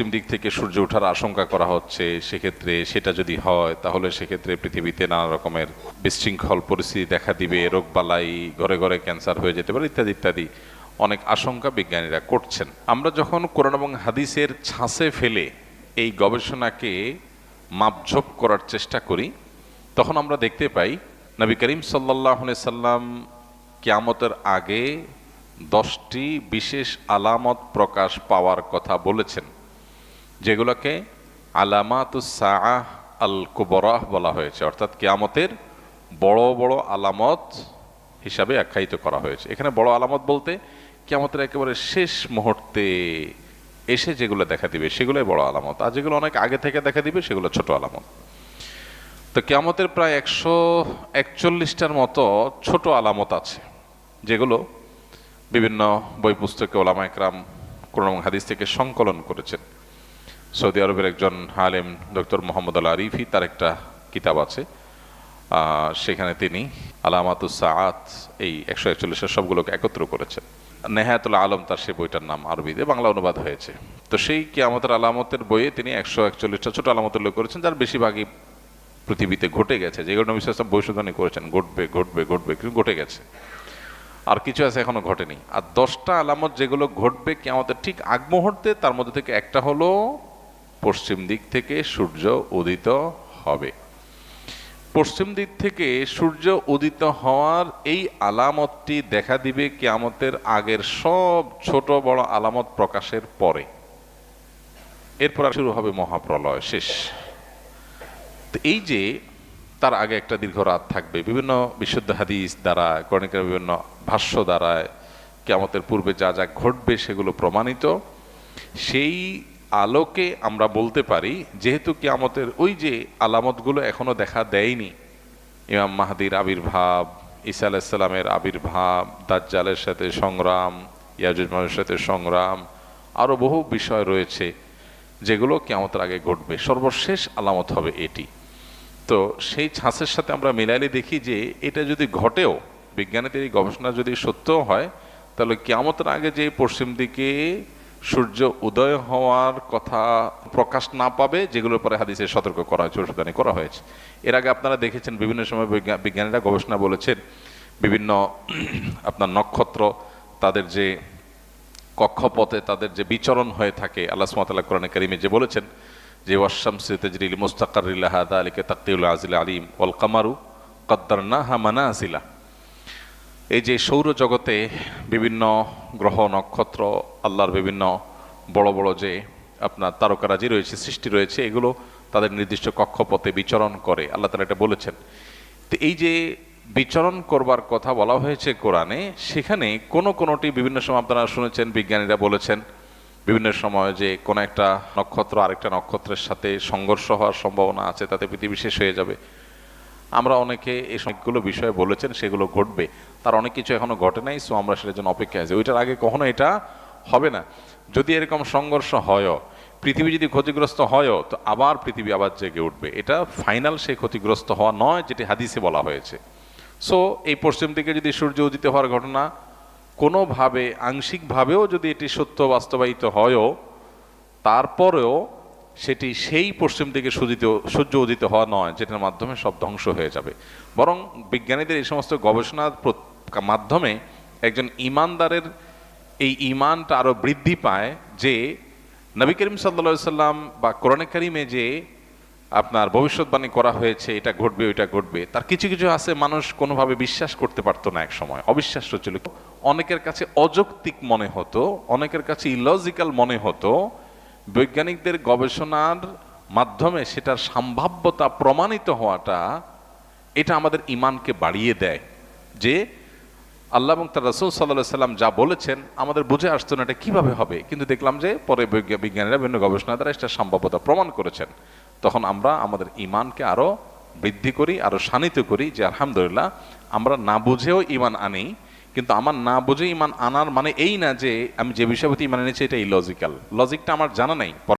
পশ্চিম দিক থেকে সূর্য ওঠার আশঙ্কা করা হচ্ছে, সেক্ষেত্রে সেটা যদি হয়, তাহলে সেক্ষেত্রে পৃথিবীতে নানা রকমের বিশৃঙ্খল পরিস্থিতি দেখা দিবে, রোগবালাই, ঘরে ঘরে ক্যান্সার হয়ে যেতে পারে, ইত্যাদি ইত্যাদি। অনেক আশঙ্কা বিজ্ঞানীরা করছেন। আমরা যখন কোরআন এবং হাদিসের ছাঁচে ফেলে এই গবেষণাকে মাপঝোপ করার চেষ্টা করি, তখন আমরা দেখতে পাই, নবী করিম সাল্লাহ সাল্লাম কিয়ামতের আগে দশটি বিশেষ আলামত প্রকাশ পাওয়ার কথা বলেছেন। যেগুলোকে আলামাতুসাহ আল কুবরাহ বলা হয়েছে। অর্থাৎ কেয়ামতের বড় বড় আলামত হিসাবে আখ্যায়িত করা হয়েছে। এখানে বড় আলামত বলতে কেয়ামতের একেবারে শেষ মুহূর্তে এসে যেগুলো দেখা দিবে, সেগুলোই বড় আলামত। আর যেগুলো অনেক আগে থেকে দেখা দিবে, সেগুলো ছোট আলামত। তো কেয়ামতের প্রায় একশো একচল্লিশটার মতো ছোট আলামত আছে, যেগুলো বিভিন্ন বই পুস্তকে ওলামা একরাম কোরআন হাদিস থেকে সংকলন করেছেন। সৌদি আরবের একজন আলেম ডক্টর মোহাম্মদ আল আরিফি, তার একটা কিতাব আছে। সেখানে তিনি আলামাতুস সাআত, এই একশো একচল্লিশের সবগুলোকে একত্র করেছেন। নেহায়াতুল আলম তার সেই বইটার নাম আরবিতে বাংলা অনুবাদ হয়েছে। তো সেই কি আমাদের আলামতের বইয়ে তিনি একশো একচল্লিশটা ছোট আলামত উল্লেখ করেছেন, যার বেশিরভাগই পৃথিবীতে ঘটে গেছে। যেগুলো নবী ওয়াসাল্লাম ভবিষ্যৎবাণী করেছেন, ঘটবে ঘটবে ঘটবে, কিন্তু ঘটে গেছে। আর কিছু আছে এখনও ঘটেনি। আর দশটা আলামত যেগুলো ঘটবে কি আমাদের ঠিক আগ মুহূর্তে তার মধ্যে থেকে একটা হলো পশ্চিম দিক থেকে সূর্য উদিত হবে। পশ্চিম দিক থেকে সূর্য উদিত হওয়ার এই আলামতটি দেখা দিবে কিয়ামতের আগের সব ছোট বড় আলামত প্রকাশের পরে। এরপর শুরু হবে মহাপ্রলয়, শেষ। তো এই যে তার আগে একটা দীর্ঘ রাত থাকবে। বিভিন্ন বিশুদ্ধ হাদিস দ্বারা কর্ণিকের বিভিন্ন ভাষ্য দ্বারায় কেমতের পূর্বে যা যা ঘটবে সেগুলো প্রমাণিত। সেই আলোকে আমরা বলতে পারি, যেহেতু কিয়ামতের ওই যে আলামতগুলো এখনও দেখা দেয়নি, ইমাম মাহাদির আবির্ভাব, ঈসা আলাইসাল্লামের আবির্ভাব, দাজ্জালের সাথে সংগ্রাম, ইয়াজুজ মানুষের সাথে সংগ্রাম আরও বহু বিষয় রয়েছে যেগুলো কেমতের আগে ঘটবে। সর্বশেষ আলামত হবে এটি। তো সেই ছাঁচের সাথে আমরা মিলাইলে দেখি যে এটা যদি ঘটেও, বিজ্ঞানীদের এই গবেষণা যদি সত্যও হয়, তাহলে কেয়ামতের আগে যে পশ্চিম দিকে সূর্য উদয় হওয়ার কথা প্রকাশ না পাবে, যেগুলোর পরে হাদিসে সতর্ক করা হয়েছে ওষুধানি করা হয়েছে। এর আগে আপনারা দেখেছেন, বিভিন্ন সময় বিজ্ঞা- বিজ্ঞানীরা গবেষণা বলেছেন, বিভিন্ন আপনার নক্ষত্র, তাদের যে কক্ষপথে তাদের যে বিচরণ হয়ে থাকে, আল্লাহ সুমাতাল্লাহ কোরআন করিমে যে বলেছেন যে ওয়াসাম সিতেজরিল মুস্তাকারিল্লাহ আলিকে তাকিউল আজিল আলিম ওয়াল কামারু কদ্দারনা হামানা আসিলা এই যে সৌরজগতে বিভিন্ন গ্রহ, নক্ষত্র, আল্লাহর বিভিন্ন বড় বড় যে আপনার তারকারাজি রয়েছে, সৃষ্টি রয়েছে, এগুলো তাদের নির্দিষ্ট কক্ষপথে বিচরণ করে। আল্লাহ তালা এটা বলেছেন। তো এই যে বিচরণ করবার কথা বলা হয়েছে কোরআনে, সেখানে কোনো কোনোটি বিভিন্ন সময় আপনারা শুনেছেন, বিজ্ঞানীরা বলেছেন, বিভিন্ন সময় যে কোনো একটা নক্ষত্র আরেকটা নক্ষত্রের সাথে সংঘর্ষ হওয়ার সম্ভাবনা আছে, তাতে পৃথিবী শেষ হয়ে যাবে। আমরা অনেকে এই সবগুলো বিষয়ে বলেছেন, সেগুলো ঘটবে। তার অনেক কিছু এখনও ঘটে নাই, সো আমরা সেটার জন্য অপেক্ষায় আছি। ওইটার আগে কখনো এটা হবে না। যদি এরকম সংঘর্ষ হয়ও, পৃথিবী যদি ক্ষতিগ্রস্ত হয়ও, তো আবার পৃথিবী আবার জেগে উঠবে। এটা ফাইনাল সেই ক্ষতিগ্রস্ত হওয়া নয়, যেটি হাদিসে বলা হয়েছে। সো এই পশ্চিম দিকে যদি সূর্য উদিত হওয়ার ঘটনা, কোনোভাবে, আংশিকভাবেও যদি এটি সত্য বাস্তবায়িত হয়ও, তারপরেও সেটি সেই পশ্চিম দিকে সূর্যিত সূর্য উদিত হওয়া নয়, যেটার মাধ্যমে সব ধ্বংস হয়ে যাবে। বরং বিজ্ঞানীদের এই সমস্ত গবেষণার মাধ্যমে একজন ইমানদারের এই ইমানটা আরও বৃদ্ধি পায় যে, নবী করিম সাল্লা সাল্লাম বা কোরআনে কারিমে যে আপনার ভবিষ্যৎবাণী করা হয়েছে, এটা ঘটবে, ওইটা ঘটবে, তার কিছু কিছু আছে মানুষ কোনোভাবে বিশ্বাস করতে পারতো না এক সময় অবিশ্বাস্য ছিল। অনেকের কাছে অযৌক্তিক মনে হতো, অনেকের কাছে ইলজিক্যাল মনে হতো বৈজ্ঞানিকদের গবেষণার মাধ্যমে সেটার সম্ভাব্যতা প্রমাণিত হওয়াটা, এটা আমাদের ইমানকে বাড়িয়ে দেয়। যে আল্লাহ এবং তার রসুল সাল্লাহ সাল্লাম যা বলেছেন, আমাদের বুঝে আসতো না এটা কীভাবে হবে। কিন্তু দেখলাম যে পরে বিজ্ঞানীরা, বিভিন্ন গবেষণা দ্বারা এটা সম্ভাব্যতা প্রমাণ করেছেন। তখন আমরা আমাদের ইমানকে আরও বৃদ্ধি করি আরও শানিত করি যে আলহামদুলিল্লাহ আমরা না বুঝেও ইমান আনি কিন্তু আমার না বুঝে ইমান আনার মানে এই না যে আমি যে বিষয়বতী ইমান এনেছি এটা ইলজিক্যাল লজিকটা আমার জানা নাই